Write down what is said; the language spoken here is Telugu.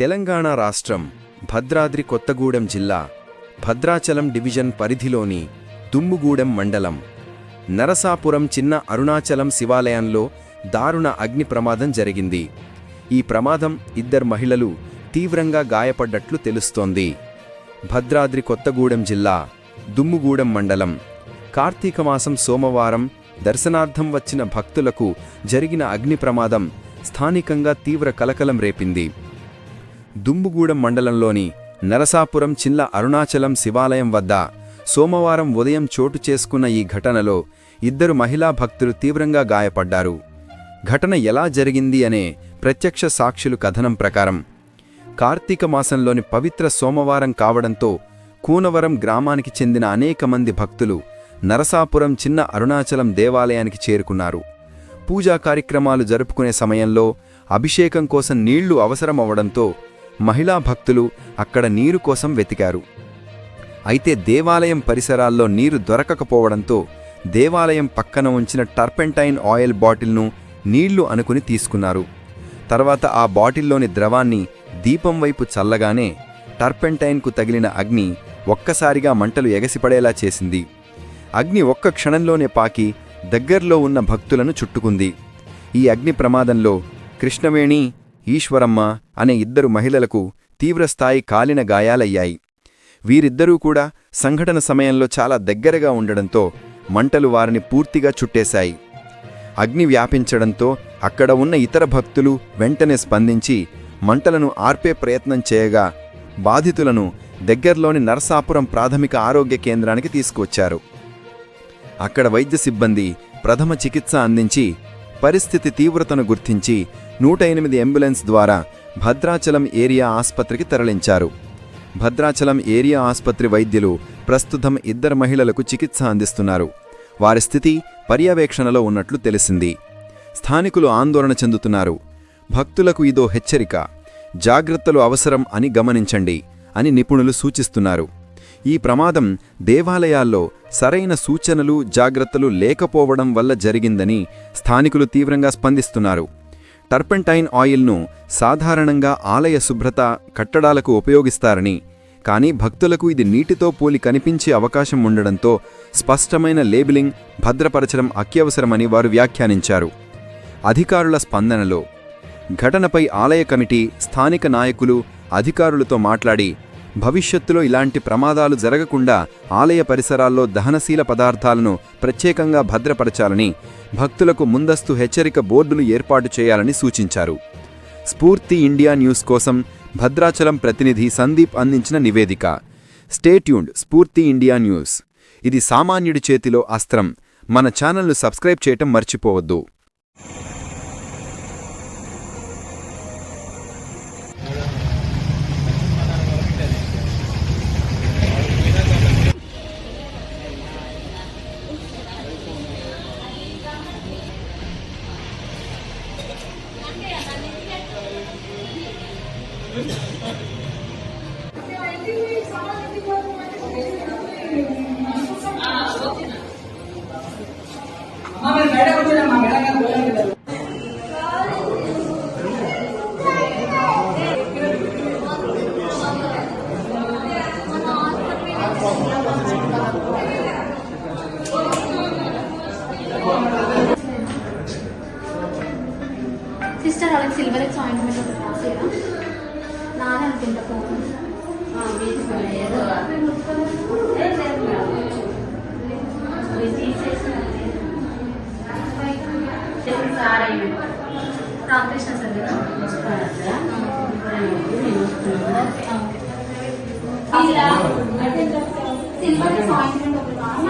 తెలంగాణ రాష్ట్రం భద్రాద్రి కొత్తగూడెం జిల్లా భద్రాచలం డివిజన్ పరిధిలోని దుమ్ముగూడెం మండలం నరసాపురం చిన్న అరుణాచలం శివాలయంలో దారుణ అగ్ని ప్రమాదం జరిగింది. ఈ ప్రమాదం ఇద్దరు మహిళలు తీవ్రంగా గాయపడ్డట్లు తెలుస్తోంది. భద్రాద్రి కొత్తగూడెం జిల్లా దుమ్ముగూడెం మండలం కార్తీక మాసం సోమవారం దర్శనార్థం వచ్చిన భక్తులకు జరిగిన అగ్ని ప్రమాదం స్థానికంగా తీవ్ర కలకలం రేపింది. దుమ్ముగూడెం మండలంలోని నరసాపురం చిల్ల అరుణాచలం శివాలయం వద్ద సోమవారం ఉదయం చోటు చేసుకున్న ఈ ఘటనలో ఇద్దరు మహిళా భక్తులు తీవ్రంగా గాయపడ్డారు. ఘటన ఎలా జరిగింది అనే ప్రత్యక్ష సాక్షులు కథనం ప్రకారం కార్తీక మాసంలోని పవిత్ర సోమవారం కావడంతో కూనవరం గ్రామానికి చెందిన అనేక మంది భక్తులు నరసాపురం చిన్న అరుణాచలం దేవాలయానికి చేరుకున్నారు. పూజా కార్యక్రమాలు జరుపుకునే సమయంలో అభిషేకం కోసం నీళ్ళు అవసరమవడంతో మహిళా భక్తులు అక్కడ నీరు కోసం వెతికారు. అయితే దేవాలయం పరిసరాల్లో నీరు దొరకకపోవడంతో దేవాలయం పక్కన ఉంచిన టర్పెంటైన్ ఆయిల్ బాటిల్ను నీళ్ళు అనుకుని తీసుకున్నారు. తర్వాత ఆ బాటిల్లోని ద్రవాన్ని దీపం వైపు చల్లగానే టర్పెంటైన్కు తగిలిన అగ్ని ఒక్కసారిగా మంటలు ఎగసిపడేలా చేసింది. అగ్ని ఒక్క క్షణంలోనే పాకి దగ్గర్లో ఉన్న భక్తులను చుట్టుకుంది. ఈ అగ్ని ప్రమాదంలో కృష్ణవేణి ఈశ్వరమ్మ అనే ఇద్దరు మహిళలకు తీవ్రస్థాయి కాలిన గాయాలయ్యాయి. వీరిద్దరూ కూడా సంఘటన సమయంలో చాలా దగ్గరగా ఉండడంతో మంటలు వారిని పూర్తిగా చుట్టేశాయి. అగ్ని వ్యాపించడంతో అక్కడ ఉన్న ఇతర భక్తులు వెంటనే స్పందించి మంటలను ఆర్పే ప్రయత్నం చేయగా బాధితులను దగ్గర్లోని నరసాపురం ప్రాథమిక ఆరోగ్య కేంద్రానికి తీసుకువచ్చారు. అక్కడ వైద్య సిబ్బంది ప్రథమ చికిత్స అందించి పరిస్థితి తీవ్రతను గుర్తించి నూట ఎనిమిది అంబులెన్స్ ద్వారా భద్రాచలం ఏరియా ఆసుపత్రికి తరలించారు. భద్రాచలం ఏరియా ఆసుపత్రి వైద్యులు ప్రస్తుతం ఇద్దరు మహిళలకు చికిత్స అందిస్తున్నారు. వారి స్థితి పర్యవేక్షణలో ఉన్నట్లు తెలిసింది. స్థానికులు ఆందోళన చెందుతున్నారు. భక్తులకు ఇదో హెచ్చరిక జాగ్రత్తలు అవసరం అని గమనించండి అని నిపుణులు సూచిస్తున్నారు. ఈ ప్రమాదం దేవాలయాల్లో సరైన సూచనలు జాగ్రత్తలు లేకపోవడం వల్ల జరిగిందని స్థానికులు తీవ్రంగా స్పందిస్తున్నారు. టర్పెంటైన్ ఆయిల్ను సాధారణంగా ఆలయ శుభ్రత కట్టడాలకు ఉపయోగిస్తారని కానీ భక్తులకు ఇది నీటితో పోలి కనిపించే అవకాశం ఉండడంతో స్పష్టమైన లేబిలింగ్ భద్రపరచడం అత్యవసరమని వారు వ్యాఖ్యానించారు. అధికారుల స్పందనలో ఘటనపై ఆలయ కమిటీ స్థానిక నాయకులు అధికారులతో మాట్లాడి భవిష్యత్తులో ఇలాంటి ప్రమాదాలు జరగకుండా ఆలయ పరిసరాల్లో దహనశీల పదార్థాలను ప్రత్యేకంగా భద్రపరచాలని భక్తులకు ముందస్తు హెచ్చరిక బోర్డులు ఏర్పాటు చేయాలని సూచించారు. స్ఫూర్తి ఇండియా న్యూస్ కోసం భద్రాచలం ప్రతినిధి సందీప్ అందించిన నివేదిక. స్టేట్యూండ్ స్ఫూర్తి ఇండియా న్యూస్. ఇది సామాన్యుడి చేతిలో అస్త్రం. మన ఛానల్ను సబ్స్క్రైబ్ చేయటం మర్చిపోవద్దు. സിസ്റ്റർ അവൾക്ക് സിൽവർ എക്സ് ഓയിൻമെന്റ് అని అనుకుంటా చెప్పండి సార్ అయ్యి. రామకృష్ణ సార్ కదా? సిల్వర్ అపాయింట్మెంట్ ఒకటి అమ్మ